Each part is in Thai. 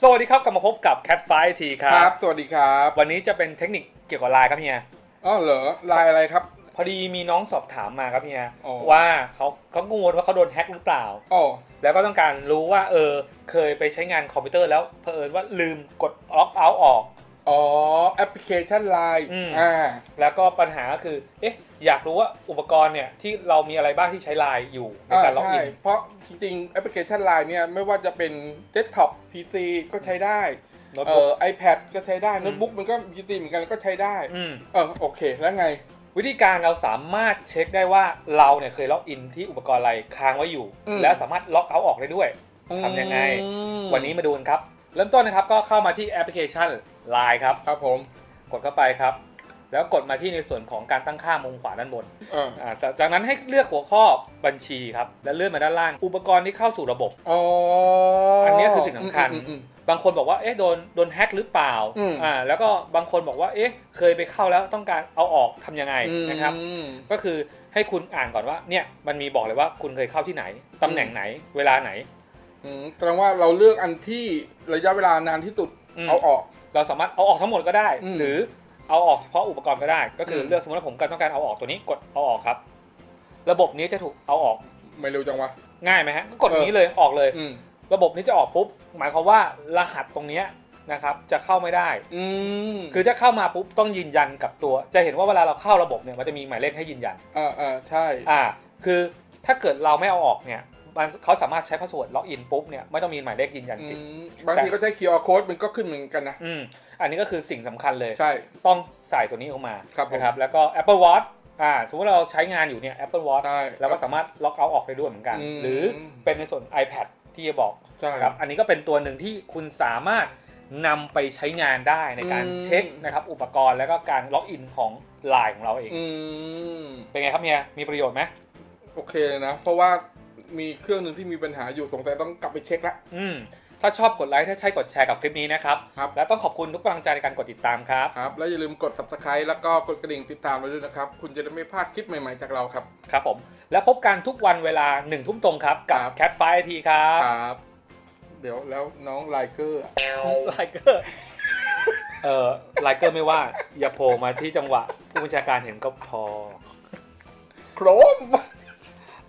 สวัสดีครับกลับมาพบกับ Cat f i ทีครัครับ บ สวัสดีครับวันนี้จะเป็นเทคนิคเกี่ยวกับไลน์ครับเฮียอ๋อเหรอลายอะไรครับ พอดีมีน้องสอบถามมาครับเฮียอ๋อ ว่าเขาเขากังวลว่าเขาโดนแฮ็กหรือเปล่า อ๋อแล้วก็ต้องการรู้ว่าเออเคยไปใช้งานคอมพิวเตอร์แล้วเผอิญว่าลืมกดล็อกเอาท์ออก อ๋อแอปพลิเคชันไลน์อืม อ่า แล้วก็ปัญหาก็คือ เอ๊ะ อยากรู้ว่าอุปกรณ์เนี่ยที่เรามีอะไรบ้างที่ใช้ไลน์อยู่ในอ่าการล็อกใช่ อิน เพราะจริงๆแอปพลิเคชันไลน์เนี่ยไม่ว่าจะเป็นเดสก์ท็อป PC ก็ใช้ได้ โน้ตเอ่บุ๊ก อ iPad ก็ใช้ได้ อืม โน้ตบุ๊กมันก็ PC เหมือนกันก็ใช้ได้อืมเออโอเค แล้วไง วิธีการเราสามารถเช็คได้ว่าเราเนี่ยเคยล็อกอินที่อุปกรณ์อะไรค้างไว้อยู่ อืม แล้วสามารถล็อกเอาท์ออกได้ด้วย ทำยังไง อืมวันนี้มาดูกันครับ เริ่มต้นนะครับก็เข้ามาที่แอปพลิเคชัน Line ครับ ครับผม กดเข้าไปครับ แล้วกดมาที่ในส่วนของการตั้งค่ามุมขวาด้านบนเอออ่าจากจากนั้นให้เลือกหัวข้อบัญชีครับ แล้วเลื่อนมาด้านล่าง อุปกรณ์ที่เข้าสู่ระบบ อ๋ออัอันเนี้ยคือสิ่งสำคัญอืมอืมบางคนบอกว่า เอ๊ะ โดน โดนแฮ็กหรือเปล่า อืม อ่า แล้วก็บางคนบอกว่า เอ๊ะ เคยไปเข้าแล้วต้องการเอาออกทำยังไงอืมนะครับ ก็คือให้คุณอ่านก่อนว่า เนี่ย มันมีบอกเลยว่าคุณเคยเข้าที่ไหน ตำแหน่งไหน เวลาไหน อืมแสดงว่าเราเลือกอันที่ระยะเวลานานที่สุดอืม เอาออก เราสามารถเอาออกทั้งหมดก็ได้ อืมหรือเอาออกเฉพาะอุปกรณ์ก็ได้ ก็คืออม เลือกสมมติว่าผมต้องการเอาออกตัวนี้กดเอาออกครับ ระบบนี้จะถูกเอาออกไม่เร็วจังวะ ง่ายไหมฮะก็กดเออ นี้เลยออกเลย อืมระบบนี้จะออกปุ๊บหมายความว่ารหัสตรงเนี้ยนะครับจะเข้าไม่ได้ อืมคือถ้าเข้ามาปุ๊บต้องยืนยันกับตัว จะเห็นว่าเวลาเราเข้าระบบเนี่ยมันจะมีหมายเลขให้ยืนยันอ่าอ่าใช่ อ่า คือถ้าเกิดเราไม่เอาออกเนี่ย มันเขาสามารถใช้พาสเวิร์ดล็อกอินปุ๊บเนี่ยไม่ต้องมีหมายเลขยืนยันอืสิทธิ์มบางทีก็ใช้ QR code มันก็ขึ้นเหมือนกันนะอืมอันนี้ก็คือสิ่งสำคัญเลยใช่ต้องใส่ตัวนี้ออกมาครับผมนะครับแล้วก็ Apple Watch อ่าสมมติเราใช้งานอยู่เนี่ย Apple Watch ใช่เราก็สามารถล็อกเอาออกได้ด้วยเหมือนกันอืมหรือเป็นในส่วน iPad ที่จะบอกใช่ครับอันนี้ก็เป็นตัวหนึ่งที่คุณสามารถนำไปใช้งานได้ในการอืมเช็คนะครับอุปกรณ์แล้วก็การล็อกอินของ Line ของเราเองอืมเป็นไงครับเฮียมีประโยชน์ไหมโอเคเลยนะ เพราะว่า มีเครื่องหนึ่งที่มีปัญหาอยู่สงสัยต้องกลับไปเช็คละอืมถ้าชอบกดไลค์ถ้าใช่กดแชร์กับคลิปนี้นะครับ ครับ และต้องขอบคุณทุกกำลังใจในการกดติดตามครับ ครับ แล้วอย่าลืมกด subscribe แล้วก็กดกระดิ่งติดตามเราด้วยนะครับ คุณจะได้ไม่พลาดคลิปใหม่ๆจากเราครับ ครับผม แล้วพบกันทุกวันเวลา1นึ่ทุ่มตรงครับ กับครับ Cat f i ทีครับ ครับ เดี๋ยวแล้วน้องไลเกอร์อะไลเกอร์ เออไลเกอร์ไม่ว่า อย่าโผล่มาที่จังหวะ ผู้บัญชาการเห็นก็พอ โครม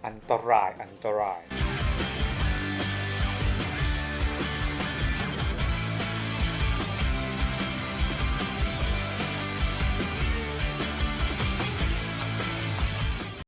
อันตรายอันตราย